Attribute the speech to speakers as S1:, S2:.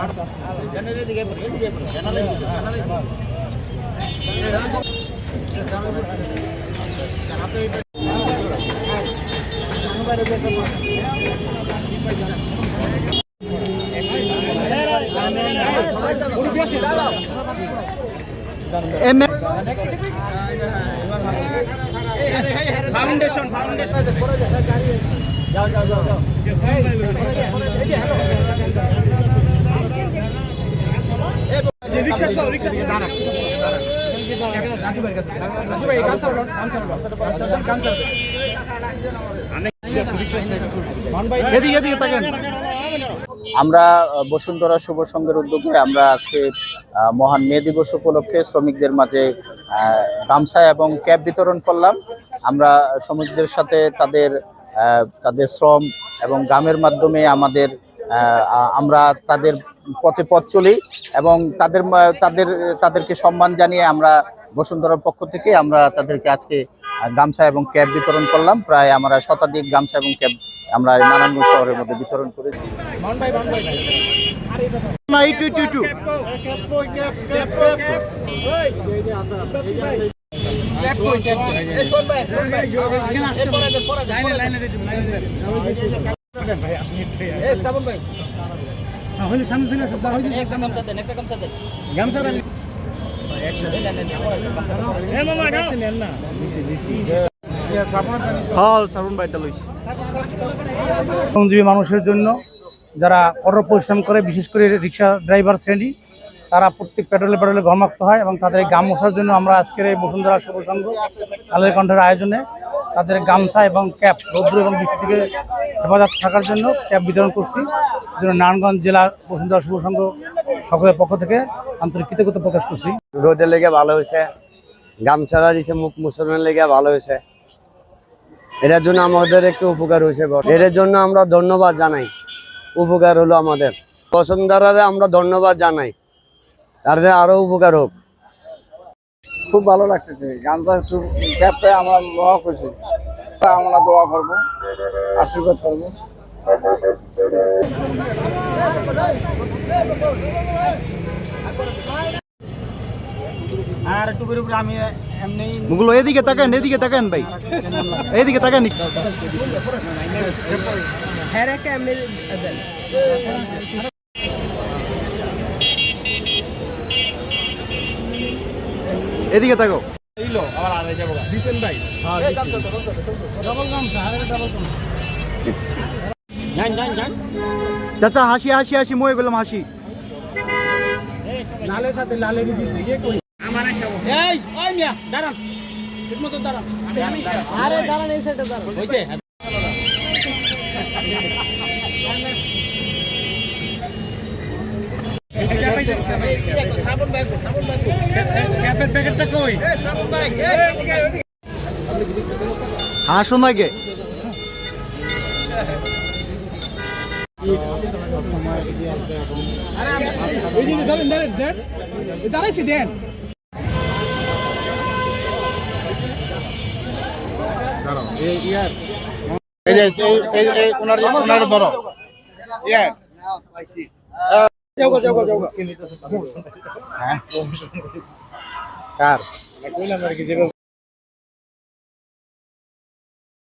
S1: এদিকে এদিকে তাকান
S2: আমরা বসুন্ধরা শুভ সংঘের উদ্যোগে আমরা আজকে মহান মে দিবস উপলক্ষে শ্রমিকদের মাঝে গামছা এবং ক্যাব বিতরণ করলাম। আমরা শ্রমিকদের সাথে তাদের তাদের শ্রম এবং গামের মাধ্যমে আমাদের আমরা তাদের পথে পথ চলি এবং তাদের তাদের তাদেরকে সম্মান জানিয়ে আমরা বসুন্ধরার পক্ষ থেকে আমরা তাদেরকে আজকে গামছা এবং ক্যাব বিতরণ করলাম। প্রায় আমরা শতাধিক গামছা এবং ক্যাব আমরা নারায়ণগঞ্জ শহরের মধ্যে বিতরণ করেছি।
S1: না ইটু ইটু ইটু হল সাবুন বাইটা লইছি।
S3: শ্রমজীবী মানুষের জন্য যারা কঠোর পরিশ্রম করে বিশেষ করে রিক্সা ড্রাইভার শ্রেণি তারা প্রত্যেক পেট্রোলে পেট্রোলে ঘমাক্ত হয় এবং তাদের এই গাম মশার জন্য আমরা আজকের এই বসুন্ধরা শুভ সংঘ কালের কণ্ঠের আয়োজনে তাদের গামছা এবং ক্যাপ রৌদ্র এবং বৃষ্টি থেকে হেফাজত থাকার জন্য ক্যাপ বিতরণ করছি। জন্য নারায়ণগঞ্জ জেলা বসুন্ধরা শুভ সংঘ সকলের পক্ষ থেকে আন্তরিক কৃতজ্ঞতা প্রকাশ করছি।
S4: রোদের লেগে ভালো হয়েছে। গামছাড়া দিছে মুখ মুসলমানের লেগে ভালো হয়েছে। এটার জন্য আমাদের একটু উপকার হয়েছে বড়। এটার জন্য আমরা ধন্যবাদ জানাই। উপকার হলো আমাদের। বসুন্ধরারে আমরা ধন্যবাদ জানাই। তাদের আরও উপকার হোক।
S5: খুব ভালো লাগতেছে। ক্যাপটা আমরা করছি আমরা দোয়া করব আশীর্বাদ করব।
S3: আর করে আমি এমনি
S1: মুগুলো এদিকে তাকান এদিকে তাকান ভাই। এদিকে তাকান এদিকে তাকো চাচা হাসি হাসি হাসি মই বললাম হাসি।
S3: লালের সাথে লালের করি এই দাঁড়ান। ঠিক মতো দাঁড়ান। আরে দাঁড়ান। এই সাইডে দাঁড়ান। হইছে ক্যাপের প্যাকেটটা কই
S1: হাসুন আগে
S3: এইদিকে দাঁড়ান দাঁড়ান দেন দাঁড়াইছি দেন
S5: ধরো ইয়ে
S2: কার